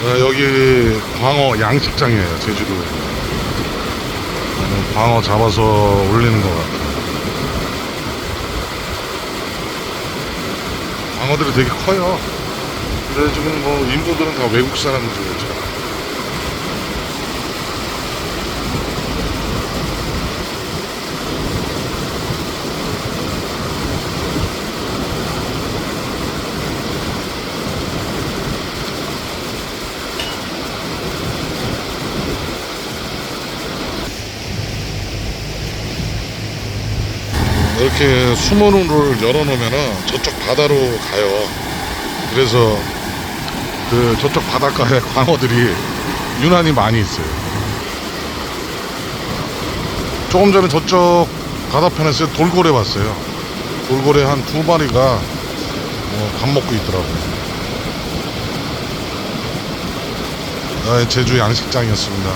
어, 여기 광어 양식장이에요 제주도에. 어, 광어 잡아서 올리는 것 같아요 광어들이 되게 커요. 근데 지금 뭐 인부들은 다 외국 사람들이죠 이렇게 수문을 열어놓으면은 저쪽 바다로 가요. 그래서 그 저쪽 바닷가에 광어들이 유난히 많이 있어요. 조금 전에 저쪽 바다편에서 돌고래 봤어요. 돌고래 한 두 마리가 어, 밥 먹고 있더라고요. 아, 제주 양식장이었습니다.